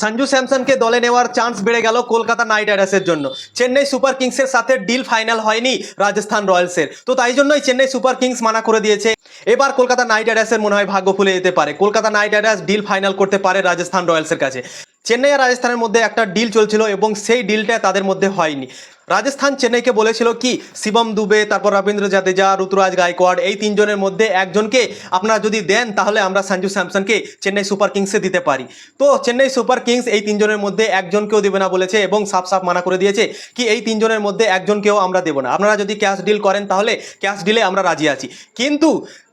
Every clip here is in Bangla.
সঞ্জু স্যামসনকে দলে নেওয়ার চান্স বেড়ে গেল কলকাতা নাইট রাইডার্সের জন্য। চেন্নাই সুপার কিংসের সাথে ডিল ফাইনাল হয়নি রাজস্থান রয়্যালসের। তো তাই জন্যই চেন্নাই সুপার কিংস মানা করে দিয়েছে। এবার কলকাতা নাইট রাইডার্সের মনে হয় ভাগ্য ফুলে যেতে পারে। Kolkata knight riders deal final করতে পারে রাজস্থান রয়্যালসের কাছে। চেন্নাই আর রাজস্থানের মধ্যে একটা ডিল চলছিল এবং সেই ডিলটা তাদের মধ্যে হয়নি। রাজস্থান চেন্নাইকে বলেছিল কি, শিবম দুবে, তারপর রবীন্দ্র জাদেজা, ঋতুরাজ গায়কোয়াড়, এই তিনজনের মধ্যে একজনকে আপনারা যদি দেন, তাহলে আমরা সঞ্জু স্যামসনকে চেন্নাই সুপার কিংসে দিতে পারি। তো চেন্নাই সুপার কিংস এই তিনজনের মধ্যে একজনকেও দেবে না বলেছে এবং সাফ সাফ মানা করে দিয়েছে কি, এই তিনজনের মধ্যে একজনকেও আমরা দেবো না। আপনারা যদি ক্যাশ ডিল করেন, তাহলে ক্যাশ ডিলে আমরা রাজি আছি। কিন্তু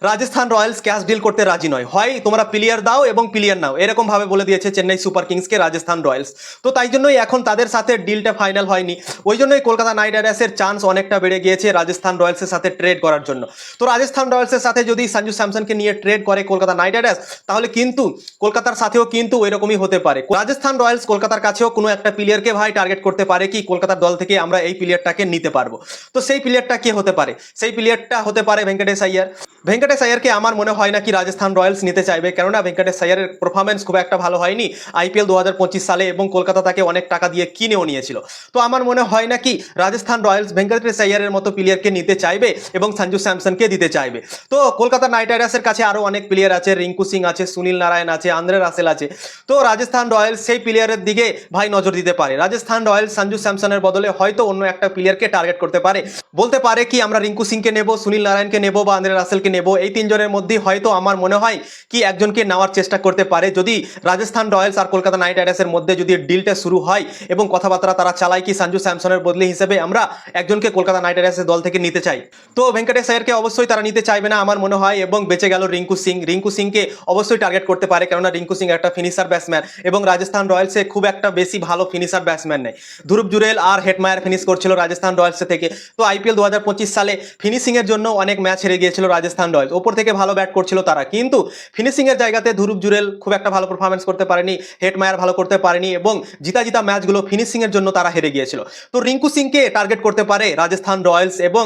রাজস্থান রয়্যালস ক্যাশ ডিল করতে রাজি নয়। হয় তোমরা প্লেয়ার দাও এবং প্লেয়ার নাও এরকমভাবে বলে দিয়েছে চেন্নাই সুপার কিংসকে রাজস্থান রয়্যালস। তো তাই জন্যই এখন তাদের সাথে ডিলটা ফাইনাল হয়নি। ওই জন্যই কলকাতা নাইট রাইডার্সের চান্স অনেকটা বেড়ে গিয়েছে রাজস্থান রয়্যালসের সাথে ট্রেড করার জন্য। তো রাজস্থান রয়্যালসের সাথে যদি সঞ্জু স্যামসনকে নিয়ে ট্রেড করে কলকাতা নাইট রাইডার্স, তাহলে কিন্তু কলকাতার সাথেও কিন্তু এরকমই হতে পারে। রাজস্থান রয়্যালস কলকাতার কাছেও কোনো একটা প্লেয়ারকে ভাই টার্গেট করতে পারে কি কলকাতার দল থেকে আমরা এই প্লেয়ারটাকে নিতে পারব? তো সেই প্লেয়ারটা কে হতে পারে? সেই প্লেয়ারটা হতে পারে ভেঙ্কটেশ আইয়ার। ভেঙ্কটেশ আইয়ারকে আমার মনে হয় না কি রাজস্থান রয়্যালস নিতে চাইবে? কেননা ভেঙ্কটেশ আইয়ারের পারফরমেন্স খুব একটা ভালো হয়নি। আইপিএল দু হাজার পঁচিশ সালে এবং কলকাতা তাকে অনেক টাকা দিয়ে কিনেও নিয়েছিল। তো আমার মনে হয় না কি রাজস্থান রয়্যালস ভেঙ্কটেশ আইয়ারের মতো প্লেয়ারকে নিতে চাইবে এবং সঞ্জু স্যামসনকে দিতে চাইবে। তো কলকাতা নাইট রাইডার্সের কাছে আরও অনেক প্লেয়ার আছে, রিঙ্কু সিং আছে, সুনীল নারায়ণ আছে, আন্দ্রে রাসেল আছে। তো রাজস্থান রয়্যালস সেই প্লেয়ারের দিকে ভাই নজর দিতে পারে। রাজস্থান রয়্যালস সঞ্জু স্যামসনের বদলে হয়তো অন্য একটা প্লেয়ারকে টার্গেট করতে পারে। বলতে পারে কি আমরা রিঙ্কু সিংকে নেব, সুনীল নারায়ণকে নেব বা আন্দ্রে রাসেলকে নেব। এই তিনজনের মধ্যেই হয়তো আমার মনে হয় কি একজনকে নেওয়ার চেষ্টা করতে পারে। যদি রাজস্থান রয়্যালস আর কলকাতা নাইট রাইডার্সের মধ্যে যদি ডিলটা শুরু হয় এবং কথাবার্তা তারা চালায় কি সঞ্জু স্যামসনের বদলি হিসেবে আমরা একজনকে কলকাতা নাইট রাইডার্সের দল থেকে নিতে চাই। তো ভেঙ্কটেশ আয়ারকে অবশ্যই তারা নিতে চাইবে না আমার মনে হয় এবং বেঁচে গেল রিঙ্কু সিং। রিঙ্কু সিংকে অবশ্যই টার্গেট করতে পারে কেননা রিঙ্কু সিং একটা ফিনিশার ব্যাটসম্যান এবং রাজস্থান রয়্যালসে খুব একটা বেশি ভালো ফিনিশার ব্যাটসম্যান নেই। ধ্রুব জুরেল আর হেটমায়ার ফিনিশ করছিল রাজস্থান রয়্যালসে থেকে। তো আইপিএল দু হাজার পঁচিশ সালে ফিনিশিংয়ের জন্য অনেক ম্যাচ হেরে গিয়েছিল রাজস্থান রয়্যালস ওপর থেকে ভালো ব্যাট করছিল তারা। কিন্তু ফিনিশিংয়ের জায়গাতে ধ্রুব জুরেল খুব একটা ভালো পারফরমেন্স করতে পারেনি হেটমায়ার ভালো করতে পারেনি এবং জিতা জিতা ম্যাচগুলো ফিনিশিংয়ের জন্য তারা হেরে গিয়েছিল। তো রিঙ্কু সিংকে টার্গেট করতে পারে রাজস্থান রয়্যালস এবং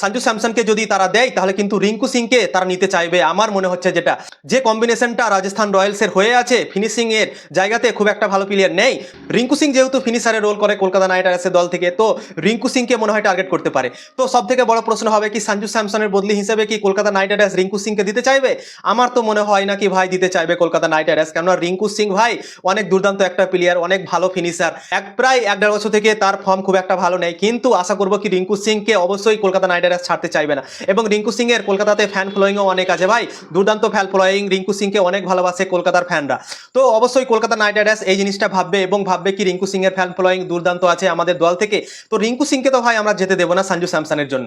সঞ্জু স্যামসনকে যদি তারা দেয়, তাহলে কিন্তু রিঙ্কু সিংকে তারা নিতে চাইবে। আমার মনে হচ্ছে যেটা, যে কম্বিনেশনটা রাজস্থান রয়্যালসের হয়ে আছে ফিনিশিং এর জায়গাতে খুব একটা ভালো প্লেয়ার নেই। রিঙ্কু সিং যেহেতু ফিনিশারে রোল করে কলকাতা নাইট রাইডার্সের দল থেকে, তো রিঙ্কু সিংকে মনে হয় টার্গেট করতে পারে। তো সব থেকে বড় প্রশ্ন হবে কি, সঞ্জু স্যামসনের বদলি হিসেবে কি কলকাতা নাইট রাইডার্স রিঙ্কু সিংকে দিতে চাইবে? আমার তো মনে হয় নাকি ভাই দিতে চাইবে কলকাতা নাইট রাইডার্স কেননা রিঙ্কু সিং ভাই অনেক দুর্দান্ত একটা প্লেয়ার অনেক ভালো ফিনিশার এক প্রায় এক দেড় বছর থেকে তার ফর্ম খুব একটা ভালো নেই, কিন্তু আশা করব কি রিঙ্কু সিংকে অবশ্যই কলকাতা নাইট রাইডার্স ছাড়তে চাইবে না। এবং রিঙ্কু সিং এর কলকাতাতে ফ্যান ফলোয়িংও অনেক আছে ভাই। দুর্দান্ত ফ্যান ফলোয়িং রিঙ্কু সিংকে অনেক ভালোবাসে কলকাতার ফ্যানরা তো অবশ্যই কলকাতা নাইট রাইডার্স এই জিনিসটা ভাববে এবং ভাববে কি রিঙ্কু সিং এর ফ্যান ফলোয়িং দুর্দান্ত আছে আমাদের দল থেকে। তো রিঙ্কু সিংকে তো ভাই আমরা যেতে দেবো না সঞ্জু স্যামসনের জন্য।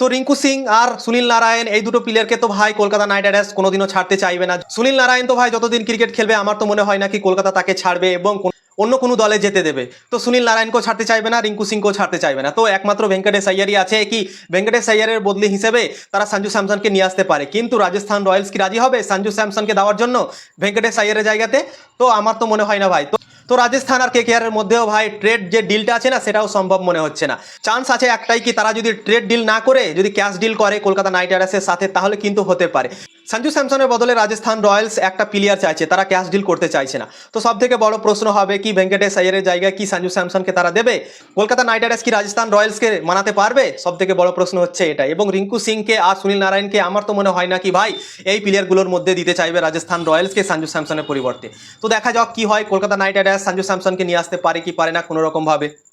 তো রিঙ্কু সিং আর সুনীল নারায়ণ এই দুটো প্লেয়ারকে তো ভাই কলকাতা নাইট রাইডার্স কোনোদিনও ছাড়তে চাইবে না। সুনীল নারায়ণ তো ভাই যতদিন ক্রিকেট খেলবে, আমার তো মনে হয় না কি কলকাতা তাকে ছাড়বে এবং অন্য কোনো দলে যেতে দেবে। তো সুনীল নারায়ণকেও ছাড়তে চাইবে না, রিঙ্কু সিংকেও ছাড়তে চাইবে না। তো একমাত্র ভেঙ্কটেশ আইয়ারই আছে কি, ভেঙ্কটেশ আইয়ারের বদলি হিসেবে তারা সঞ্জু স্যামসনকে নিয়ে আসতে পারে। কিন্তু রাজস্থান রয়্যালস কি রাজি হবে সঞ্জু স্যামসনকে দেওয়ার জন্য ভেঙ্কটেশ আইয়ারের জায়গাতে? তো আমার তো মনে হয় না ভাই। তো তো রাজস্থান আর কেকেআরের মধ্যেও ভাই ট্রেড যে ডিলটা আছে না, সেটাও সম্ভব মনে হচ্ছে না। চান্স আছে একটাই কি, তারা যদি ট্রেড ডিল না করে, যদি ক্যাশ ডিল করে কলকাতা নাইট রাইডার্সের সাথে, তাহলে কিন্তু হতে পারে। সঞ্জু স্যামসনের বদলে রাজস্থান রয়্যালস একটা প্লেয়ার চাইছে, তারা ক্যাশ ডিল করতে চাইছে না। তো সব থেকে বড় প্রশ্ন হবে কি, ভেঙ্কটেশ আইয়ারের জায়গায় কি সঞ্জু স্যামসনকে তারা দেবে? কলকাতা নাইট রাইডার্স কি রাজস্থান রয়্যালসকে মানাতে পারবে? সব থেকে বড় প্রশ্ন হচ্ছে এটা এবং রিঙ্কু সিংকে আর সুনীল নারায়ণকে আমার তো মনে হয় না কি ভাই, এই প্লেয়ারগুলোর মধ্যে দিতে চাইবে রাজস্থান রয়্যালসকে সঞ্জু স্যামসনের পরিবর্তে। তো দেখা যাক কি হয় কলকাতা নাইট রাইডার্স সঞ্জু স্যামসনকে নিয়ে আসতে পারে কি পারে না কোনোরকমভাবে। ভাবে